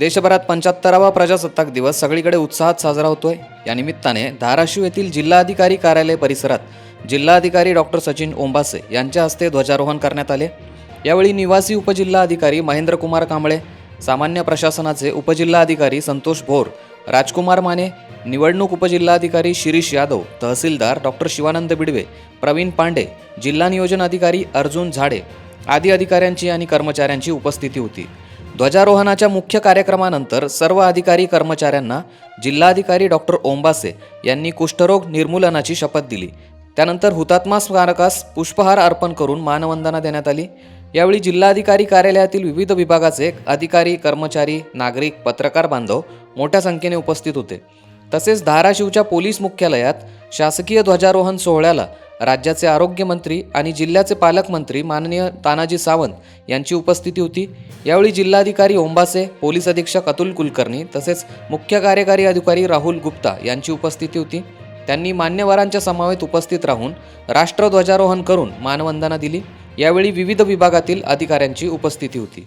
देशभरात पंच्याहत्तरावा प्रजासत्ताक दिवस सगळीकडे उत्साहात साजरा होतोय. या निमित्ताने धाराशिव येथील जिल्हाधिकारी कार्यालय परिसरात जिल्हाधिकारी डॉक्टर सचिन ओंबासे यांच्या हस्ते ध्वजारोहण करण्यात आले. यावेळी निवासी उपजिल्हाधिकारी महेंद्रकुमार कांबळे सामान्य प्रशासनाचे उपजिल्हाधिकारी संतोष भोर राजकुमार माने निवडणूक उपजिल्हाधिकारी शिरीष यादव तहसीलदार डॉक्टर शिवानंद बिडवे प्रवीण पांडे जिल्हा नियोजन अधिकारी अर्जुन झाडे आदी अधिकाऱ्यांची आणि कर्मचाऱ्यांची उपस्थिती होती. ध्वजारोहणाच्या मुख्य कार्यक्रमानंतर सर्व अधिकारी कर्मचाऱ्यांना जिल्हाधिकारी डॉक्टर ओंबासे यांनी कुष्ठरोग निर्मूलनाची शपथ दिली त्यानंतर हुतात्मा स्मारकास पुष्पहार अर्पण करून मानवंदना देण्यात आली यावेळी जिल्हाधिकारी कार्यालयातील विविध विभागाचे अधिकारी कर्मचारी नागरिक पत्रकार बांधव मोठ्या संख्येने उपस्थित होते तसेच धाराशिवच्या पोलीस मुख्यालयात शासकीय ध्वजारोहण सोहळ्याला राज्याचे आरोग्यमंत्री आणि जिल्ह्याचे पालकमंत्री माननीय तानाजी सावंत यांची उपस्थिती होती. यावेळी जिल्हाधिकारी ओंबासे पोलीस अधीक्षक अतुल कुलकर्णी तसेच मुख्य कार्यकारी अधिकारी राहुल गुप्ता यांची उपस्थिती होती. त्यांनी मान्यवरांच्या समावेत उपस्थित राहून राष्ट्रध्वजारोहण करून मानवंदना दिली. यावेळी विविध विभागातील अधिकाऱ्यांची उपस्थिती होती.